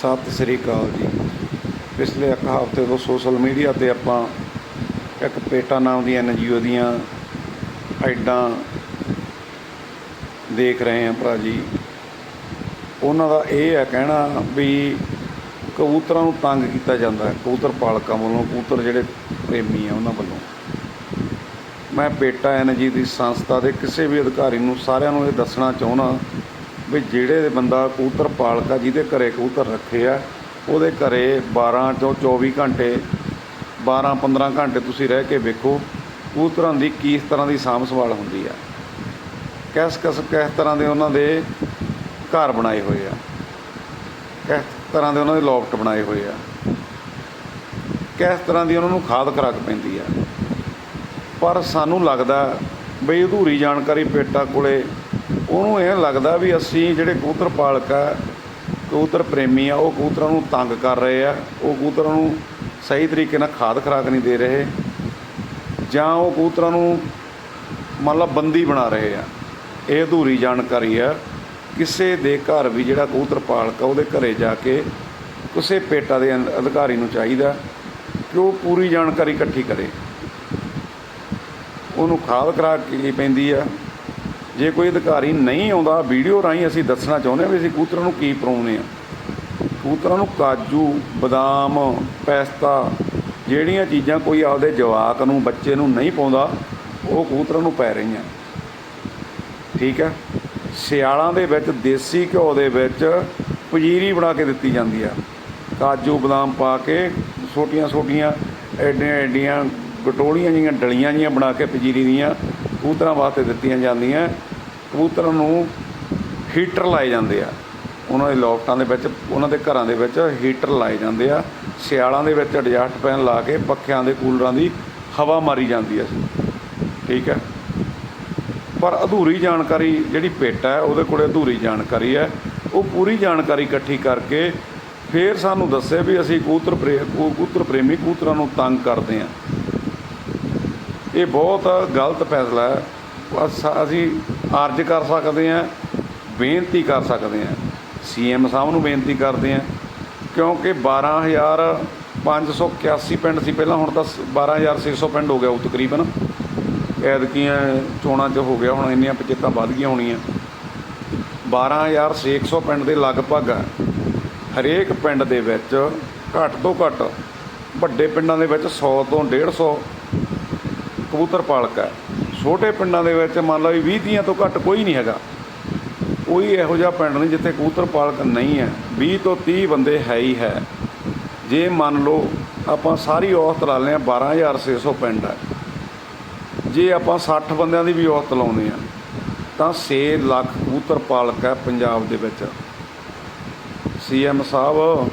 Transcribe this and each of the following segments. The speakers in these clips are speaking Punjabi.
ਸਤਿ ਸ੍ਰੀ ਅਕਾਲ ਜੀ। ਪਿਛਲੇ ਇੱਕ ਹਫ਼ਤੇ ਤੋਂ ਸੋਸ਼ਲ ਮੀਡੀਆ ਤੇ ਆਪਾਂ ਇੱਕ ਪੇਟਾ ਨਾਮ ਦੀ ਐਨਜੀਓ ਦੀਆਂ ਐਡਾਂ ਦੇਖ ਰਹੇ ਹਾਂ ਭਰਾ ਜੀ ਉਹਨਾਂ ਦਾ ਇਹ ਹੈ ਕਹਿਣਾ ਵੀ ਕਬੂਤਰਾਂ ਨੂੰ ਤੰਗ ਕੀਤਾ ਜਾਂਦਾ ਹੈ, ਕਬੂਤਰ ਪਾਲਕਾਂ ਵੱਲੋਂ, ਕਬੂਤਰ ਜਿਹੜੇ ਪ੍ਰੇਮੀ ਆ ਉਹਨਾਂ ਵੱਲੋਂ। ਮੈਂ ਪੇਟਾ ਐਨਜੀ ਦੀ ਸੰਸਥਾ ਦੇ ਕਿਸੇ ਵੀ ਅਧਿਕਾਰੀ ਨੂੰ ਸਾਰਿਆਂ ਨੂੰ ਇਹ ਦੱਸਣਾ ਚਾਹੁੰਦਾ ਵੀ ਜਿਹੜੇ ਬੰਦਾ ਕਬੂਤਰ ਪਾਲਕਾ ਜਿਹਦੇ ਘਰੇ ਕਬੂਤਰ ਰੱਖੇ ਆ, ਉਹਦੇ ਘਰੇ 12 ਤੋਂ 24 ਘੰਟੇ 12 15 ਘੰਟੇ ਤੁਸੀਂ ਰਹਿ ਕੇ ਵੇਖੋ, ਕਬੂਤਰਾਂ ਦੀ ਕਿਸ ਤਰ੍ਹਾਂ ਦੀ ਸਾਂਭ ਸੰਭਾਲ ਹੁੰਦੀ ਆ। ਕਿਸ ਕਿਸ ਕਿਸ ਤਰ੍ਹਾਂ ਦੇ ਉਹਨਾਂ ਦੇ ਘਰ ਬਣਾਏ ਹੋਏ ਆ। ਕਿਸ ਤਰ੍ਹਾਂ ਦੇ ਉਹਨਾਂ ਦੇ ਲੋਫਟ ਬਣਾਏ ਹੋਏ ਆ। ਕਿਸ ਤਰ੍ਹਾਂ ਦੀ ਉਹਨਾਂ ਨੂੰ ਖਾਦ ਖੁਰਾਕ ਪੈਂਦੀ ਆ। ਪਰ ਸਾਨੂੰ ਲੱਗਦਾ, ਬਈ ਅਧੂਰੀ ਜਾਣਕਾਰੀ ਪੇਟਾ ਕੋਲੇ ਉਹਨੂੰ ਇਹ ਲੱਗਦਾ ਵੀ ਅਸੀਂ ਜਿਹੜੇ ਕਬੂਤਰ ਪਾਲਕ ਆ, ਕਬੂਤਰ ਪ੍ਰੇਮੀ ਆ, ਉਹ ਕਬੂਤਰਾਂ ਨੂੰ ਤੰਗ ਕਰ ਰਹੇ ਆ, ਉਹ ਕਬੂਤਰਾਂ ਨੂੰ ਸਹੀ ਤਰੀਕੇ ਨਾਲ ਖਾਦ ਖੁਰਾਕ ਨਹੀਂ ਦੇ ਰਹੇ, ਜਾਂ ਉਹ ਕਬੂਤਰਾਂ ਨੂੰ ਮੰਨ ਲਾ ਬੰਦੀ ਬਣਾ ਰਹੇ ਆ। ਇਹ ਅਧੂਰੀ ਜਾਣਕਾਰੀ ਆ, ਕਿਸੇ ਦੇ ਘਰ ਵੀ ਜਿਹੜਾ ਕਬੂਤਰ ਪਾਲਕ ਆ, ਉਹਦੇ ਘਰੇ ਜਾ ਕੇ ਕਿਸੇ ਪੇਟਾ ਦੇ ਅਨ- ਅਧਿਕਾਰੀ ਨੂੰ ਚਾਹੀਦਾ ਕਿ ਉਹ ਪੂਰੀ ਜਾਣਕਾਰੀ ਇਕੱਠੀ ਕਰੇ। ਉਹਨੂੰ ਖਾਦ ਖੁਰਾਕ ਕੀ ਪੈਂਦੀ ਆ ਜੇ ਕੋਈ ਅਧਿਕਾਰੀ ਨਹੀਂ ਆਉਂਦਾ, ਵੀਡੀਓ ਰਾਹੀਂ ਅਸੀਂ ਦੱਸਣਾ ਚਾਹੁੰਦੇ ਹਾਂ ਵੀ ਅਸੀਂ ਕਬੂਤਰਾਂ ਨੂੰ ਕੀ ਪਰਾਉਨੇ ਆ ਕਬੂਤਰਾਂ ਨੂੰ ਕਾਜੂ, ਬਦਾਮ, ਪੈਸਤਾ, ਜਿਹੜੀਆਂ ਚੀਜ਼ਾਂ ਕੋਈ ਆਪਦੇ ਜਵਾਕ ਨੂੰ, ਬੱਚੇ ਨੂੰ ਨਹੀਂ ਪਾਉਂਦਾ, ਉਹ ਕਬੂਤਰਾਂ ਨੂੰ ਪੈ ਰਹੀਆਂ। ਠੀਕ ਹੈ? ਸਿਆਲਾਂ ਦੇ ਵਿੱਚ, ਦੇਸੀ ਘਿਓ ਦੇ ਵਿੱਚ ਪਜੀਰੀ ਬਣਾ ਕੇ ਦਿੱਤੀ ਜਾਂਦੀ ਆ। ਕਾਜੂ, ਬਦਾਮ ਪਾ ਕੇ ਛੋਟੀਆਂ ਛੋਟੀਆਂ ਐਡੀਆਂ ਐਡੀਆਂ, ਗਟੋਲੀਆਂ ਜੀਆਂ ਡਲੀਆਂ ਜੀਆਂ ਬਣਾ ਕੇ ਪਜੀਰੀ ਦੀਆਂ ਕੂਤਰਾਂ ਵਾਸਤੇ ਦਿੱਤੀਆਂ ਜਾਂਦੀਆਂ। ਕਬੂਤਰਾਂ ਨੂੰ ਹੀਟਰ ਲਾਏ ਜਾਂਦੇ ਆ। ਉਹਨਾਂ ਦੇ ਲੋਫਟਾਂ ਦੇ ਵਿੱਚ, ਉਹਨਾਂ ਦੇ ਘਰਾਂ ਦੇ ਵਿੱਚ ਹੀਟਰ ਲਾਏ ਜਾਂਦੇ ਆ। ਸਿਆਲਾਂ ਦੇ ਵਿੱਚ ਐਡਜਸਟ ਪੈਨ ਲਾ ਕੇ ਪੱਖਿਆਂ ਦੇ ਕੂਲਰਾਂ ਦੀ ਹਵਾ ਮਾਰੀ ਜਾਂਦੀ ਆ। ਠੀਕ ਹੈ ਪਰ ਅਧੂਰੀ ਜਾਣਕਾਰੀ ਜਿਹੜੀ ਪੇਟਾ ਹੈ ਉਹਦੇ ਕੋਲੇ ਅਧੂਰੀ ਜਾਣਕਾਰੀ ਹੈ ਉਹ ਪੂਰੀ ਜਾਣਕਾਰੀ ਇਕੱਠੀ ਕਰਕੇ ਫਿਰ ਸਾਨੂੰ ਦੱਸੇ ਵੀ ਅਸੀਂ ਕਬੂਤਰ ਪ੍ਰੇ ਕਬੂਤਰ ਪ੍ਰੇਮੀ ਕੂਤਰਾਂ ਨੂੰ ਤੰਗ ਕਰਦੇ ਹਾਂ ਇਹ ਬਹੁਤ ਗਲਤ ਫੈਸਲਾ ਹੈ। ਅਸੀਂ ਅਰਜ਼ ਕਰ ਸਕਦੇ ਹਾਂ, ਬੇਨਤੀ ਕਰ ਸਕਦੇ ਹਾਂ। ਸੀਐਮ ਸਾਹਿਬ ਨੂੰ ਬੇਨਤੀ ਕਰਦੇ ਹਾਂ, ਕਿਉਂਕਿ 12581 ਪਿੰਡ ਸੀ ਪਹਿਲਾਂ, ਹੁਣ ਤਾਂ 12600 ਪਿੰਡ ਹੋ ਗਿਆ ਉਹ ਤਕਰੀਬਨ। ਐਦਕੀਆਂ ਚੋਣਾਂ 'ਚ ਹੋ ਗਿਆ, ਹੁਣ ਇੰਨੀਆਂ ਪੰਚਾਇਤਾਂ ਵੱਧ ਗਈਆਂ ਹੋਣੀਆਂ। 12600 ਪਿੰਡ ਦੇ ਲਗਭਗ ਹਰੇਕ ਪਿੰਡ ਦੇ ਵਿੱਚ ਘੱਟ ਤੋਂ ਘੱਟ ਵੱਡੇ ਪਿੰਡਾਂ ਦੇ ਵਿੱਚ 100 ਤੋਂ 150 ਕਬੂਤਰ ਪਾਲਕ ਹੈ। ਛੋਟੇ ਪਿੰਡਾਂ ਦੇ ਵਿੱਚ ਮੰਨ ਲਓ ਵੀ 20 ਤੀਆਂ ਤੋਂ ਘੱਟ ਕੋਈ ਨਹੀਂ ਹੈਗਾ। ਕੋਈ ਇਹੋ ਜਿਹਾ ਪਿੰਡ ਨਹੀਂ ਜਿੱਥੇ ਕਬੂਤਰ ਪਾਲਕ ਨਹੀਂ ਹੈ। 20 ਤੋਂ 30 ਬੰਦੇ ਹੈ ਹੀ ਹੈ। ਜੇ ਮੰਨ ਲਓ ਆਪਾਂ ਸਾਰੀ ਔਸਤ ਲਾ ਲੈਂਦੇ ਹਾਂ 12600 ਪਿੰਡ ਹੈ। ਜੇ ਆਪਾਂ 60 ਬੰਦਿਆਂ ਦੀ ਵੀ ਔਸਤ ਲਾਉਂਦੇ ਆ ਤਾਂ 6 ਲੱਖ ਕਬੂਤਰ ਪਾਲਕ ਹੈ ਪੰਜਾਬ ਦੇ ਵਿੱਚ। ਸੀਐਮ ਸਾਹਿਬ,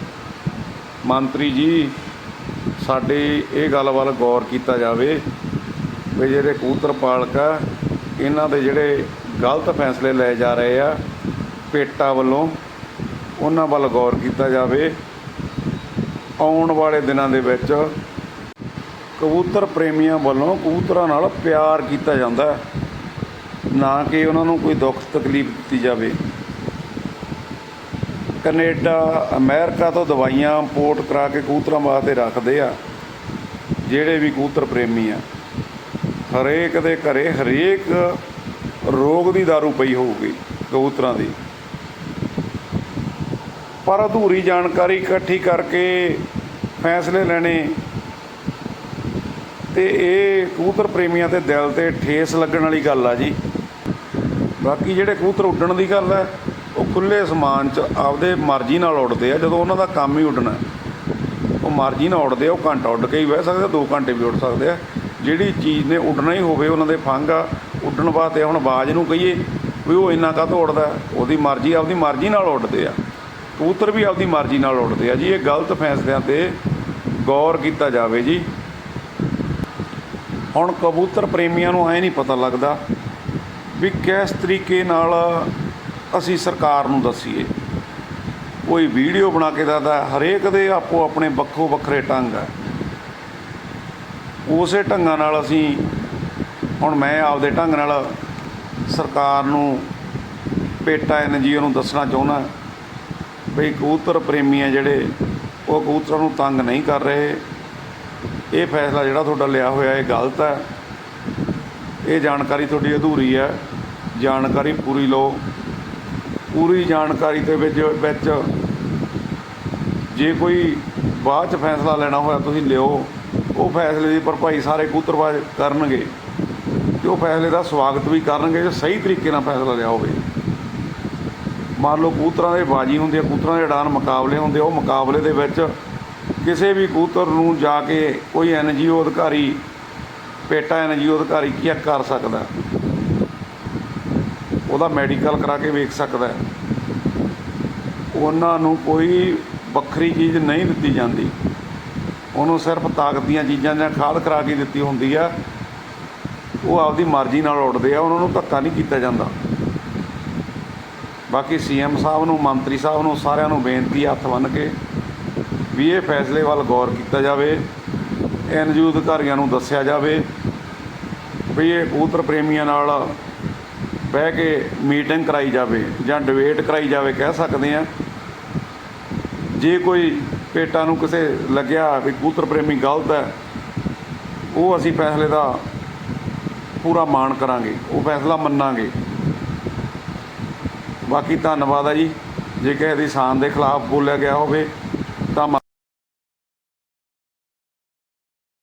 ਮੰਤਰੀ ਜੀ, ਸਾਡੇ ਇਹ ਗੱਲ ਵੱਲ ਗੌਰ ਕੀਤਾ ਜਾਵੇ ਵੀ ਜਿਹੜੇ ਕਬੂਤਰ ਪਾਲਕ ਆ, ਇਹਨਾਂ ਦੇ ਜਿਹੜੇ ਗਲਤ ਫੈਸਲੇ ਲਏ ਜਾ ਰਹੇ ਆ, ਪੇਟਾ ਵੱਲੋਂ, ਉਹਨਾਂ ਵੱਲ ਗੌਰ ਕੀਤਾ ਜਾਵੇ। ਆਉਣ ਵਾਲੇ ਦਿਨਾਂ ਦੇ ਵਿੱਚ ਕਬੂਤਰ ਪ੍ਰੇਮੀਆਂ ਵੱਲੋਂ ਕਬੂਤਰਾਂ ਨਾਲ ਪਿਆਰ ਕੀਤਾ ਜਾਂਦਾ ਨਾ ਕਿ ਉਹਨਾਂ ਨੂੰ ਕੋਈ ਦੁੱਖ ਤਕਲੀਫ ਦਿੱਤੀ ਜਾਵੇ। ਕੈਨੇਡਾ, ਅਮਰੀਕਾ ਤੋਂ ਦਵਾਈਆਂ ਇੰਪੋਰਟ ਕਰਾ ਕੇ ਕਬੂਤਰਾਂ ਵਾਸਤੇ ਰੱਖਦੇ ਆ, ਜਿਹੜੇ ਵੀ ਕਬੂਤਰ ਪ੍ਰੇਮੀ ਆ। ਹਰੇਕ ਦੇ ਘਰੇ ਹਰੇਕ ਰੋਗ ਦੀ दारू ਪਈ ਹੋਊਗੀ, ਕਬੂਤਰਾਂ ਦੀ। ਪਰ ਅਧੂਰੀ ਜਾਣਕਾਰੀ ਇਕੱਠੀ ਕਰਕੇ ਫੈਸਲੇ ਲੈਣੇ ਤੇ ਇਹ ਕਬੂਤਰ ਪ੍ਰੇਮੀਆਂ ਦੇ ਦਿਲ ਤੇ ਠੇਸ ਲੱਗਣ ਵਾਲੀ ਗੱਲ ਆ ਜੀ। ਬਾਕੀ ਜਿਹੜੇ ਕਬੂਤਰ ਉੱਡਣ ਦੀ ਗੱਲ ਹੈ ਉਹ ਖੁੱਲੇ ਅਸਮਾਨ 'ਚ ਆਪਦੇ ਮਰਜ਼ੀ ਨਾਲ ਉੱਡਦੇ ਆ, ਜਦੋਂ ਉਹਨਾਂ ਦਾ ਕੰਮ ਹੀ ਉੱਡਣਾ। ਉਹ ਮਰਜ਼ੀ ਨਾਲ ਉੱਡਦੇ ਆ, ਉਹ ਘੰਟਾ ਉੱਡ ਕੇ ਹੀ ਬਹਿ ਸਕਦੇ ਆ 2 ਘੰਟੇ ਵੀ ਉੱਡ ਸਕਦੇ ਆ। ਜਿਹੜੀ ਚੀਜ਼ ਨੇ ਉੱਡਣਾ ਹੀ ਹੋਵੇ, ਉਹਨਾਂ ਦੇ ਫੰਗ ਆ, ਉੱਡਣ ਵਾਸਤੇ ਹੁਣ ਬਾਜ ਨੂੰ ਕਹੀਏ ਵੀ ਉਹ ਇੰਨਾ ਕਾਹਤੋਂ ਉੱਡਦਾ? ਉਹਦੀ ਮਰਜ਼ੀ, ਆਪਦੀ ਮਰਜ਼ੀ ਨਾਲ ਉੱਡਦੇ ਆ। ਕਬੂਤਰ ਵੀ ਆਪਦੀ ਮਰਜ਼ੀ ਨਾਲ ਉੱਡਦੇ ਆ ਜੀ। ਇਹ ਗਲਤ ਫੈਸਲਿਆਂ ਤੇ ਗੌਰ ਕੀਤਾ ਜਾਵੇ ਜੀ। ਹੁਣ ਕਬੂਤਰ ਪ੍ਰੇਮੀਆਂ ਨੂੰ ਐ ਨਹੀਂ ਪਤਾ ਲੱਗਦਾ ਵੀ ਕਿਸ ਤਰੀਕੇ ਨਾਲ ਅਸੀਂ ਸਰਕਾਰ ਨੂੰ ਦੱਸੀਏ। ਕੋਈ ਵੀਡੀਓ ਬਣਾ ਕੇ ਦੱਸਦਾ, ਹਰੇਕ ਦੇ ਆਪੋ ਆਪਣੇ ਵੱਖੋ ਵੱਖਰੇ ਢੰਗ ਆ। ਉਸੇ ਢੰਗਾਂ ਨਾਲ ਅਸੀਂ ਹੁਣ ਮੈਂ ਆਪਦੇ ਢੰਗ ਨਾਲ ਸਰਕਾਰ ਨੂੰ, ਪੇਟਾ ਐਨਜੀਓ ਨੂੰ ਦੱਸਣਾ ਚਾਹੁੰਦਾ ਵੀ ਕਬੂਤਰ ਪ੍ਰੇਮੀ ਆ ਜਿਹੜੇ, ਉਹ ਕਬੂਤਰਾਂ ਨੂੰ ਤੰਗ ਨਹੀਂ ਕਰ ਰਹੇ। ਇਹ ਫੈਸਲਾ ਜਿਹੜਾ ਤੁਹਾਡਾ ਲਿਆ ਹੋਇਆ, ਇਹ ਗਲਤ ਹੈ। ਇਹ ਜਾਣਕਾਰੀ ਤੁਹਾਡੀ ਅਧੂਰੀ ਹੈ। ਜਾਣਕਾਰੀ ਪੂਰੀ ਲਓ। ਪੂਰੀ ਜਾਣਕਾਰੀ ਦੇ ਵਿੱਚ ਵਿੱਚ ਜੇ ਕੋਈ ਬਾਅਦ ਚ ਫੈਸਲਾ ਲੈਣਾ ਹੋਇਆ, ਤੁਸੀਂ ਲਿਓ। ਉਹ ਫੈਸਲੇ ਦੀ ਭਰਪਾਈ ਸਾਰੇ ਕਬੂਤਰਬਾਜ਼ ਕਰਨਗੇ ਤੇ ਉਹ ਫੈਸਲੇ ਦਾ ਸਵਾਗਤ ਵੀ ਕਰਨਗੇ ਜੇ ਸਹੀ ਤਰੀਕੇ ਨਾਲ ਫੈਸਲਾ ਲਿਆ ਹੋਵੇ। ਮੰਨ ਲਓ ਕੂਤਰਾਂ ਦੇ ਬਾਜੀ ਹੁੰਦੀ ਹੈ ਕੂਤਰਾਂ ਦੇ ਉਡਾਨ ਮੁਕਾਬਲੇ ਹੁੰਦੇ ਆ, ਉਹ ਮੁਕਾਬਲੇ ਦੇ ਵਿੱਚ ਕਿਸੇ ਵੀ ਕੂਤਰ ਨੂੰ ਜਾ ਕੇ ਕੋਈ ਐਨਜੀਓ ਅਧਿਕਾਰੀ ਪੇਟਾ ਐਨਜੀਓ ਅਧਿਕਾਰੀ ਕੀ ਕਰ ਸਕਦਾ। ਉਹਦਾ ਮੈਡੀਕਲ ਕਰਾ ਕੇ ਵੇਖ ਸਕਦਾ। ਉਹਨਾਂ ਨੂੰ ਕੋਈ ਵੱਖਰੀ ਚੀਜ਼ ਨਹੀਂ ਦਿੱਤੀ ਜਾਂਦੀ। ਉਹਨੂੰ ਸਿਰਫ ਤਾਕਤ ਦੀਆਂ ਚੀਜ਼ਾਂ ਜਾਂ ਖਾਦ ਖਰਾ ਕੇ ਦਿੱਤੀ ਹੁੰਦੀ ਆ। ਉਹ ਆਪਦੀ ਮਰਜ਼ੀ ਨਾਲ ਉੱਡਦੇ ਆ, ਉਹਨਾਂ ਨੂੰ ਧੱਕਾ ਨਹੀਂ ਕੀਤਾ ਜਾਂਦਾ। ਬਾਕੀ ਸੀਐਮ ਸਾਹਿਬ ਨੂੰ, ਮੰਤਰੀ ਸਾਹਿਬ ਨੂੰ ਸਾਰਿਆਂ ਨੂੰ ਬੇਨਤੀ ਹੱਥ ਬੰਨ੍ਹ ਕੇ ਵੀ ਇਹ ਫੈਸਲੇ ਵੱਲ ਗੌਰ ਕੀਤਾ ਜਾਵੇ। ਐਨਜੀਓ ਅਧਿਕਾਰੀਆਂ ਨੂੰ ਦੱਸਿਆ ਜਾਵੇ ਵੀ ਇਹ ਕਬੂਤਰ ਪ੍ਰੇਮੀਆਂ ਨਾਲ ਬਹਿ ਕੇ ਮੀਟਿੰਗ ਕਰਾਈ ਜਾਵੇ ਜਾਂ ਡਿਬੇਟ ਕਰਾਈ ਜਾਵੇ, ਕਹਿ ਸਕਦੇ ਆ। ਜੇ ਕੋਈ ਪੇਟਾਂ ਨੂੰ ਕਿਸੇ ਲੱਗਿਆ ਵੀ ਕਬੂਤਰ ਪ੍ਰੇਮੀ ਗਲਤ ਹੈ, ਉਹ ਅਸੀਂ ਫੈਸਲੇ ਦਾ ਪੂਰਾ ਮਾਣ ਕਰਾਂਗੇ, ਉਹ ਫੈਸਲਾ ਮੰਨਾਂਗੇ। ਬਾਕੀ ਧੰਨਵਾਦ ਆ ਜੀ, ਜੇ ਕਿਸੇ ਦੀ ਸ਼ਾਨ ਦੇ ਖਿਲਾਫ ਬੋਲਿਆ ਗਿਆ ਹੋਵੇ, ਤਾਂ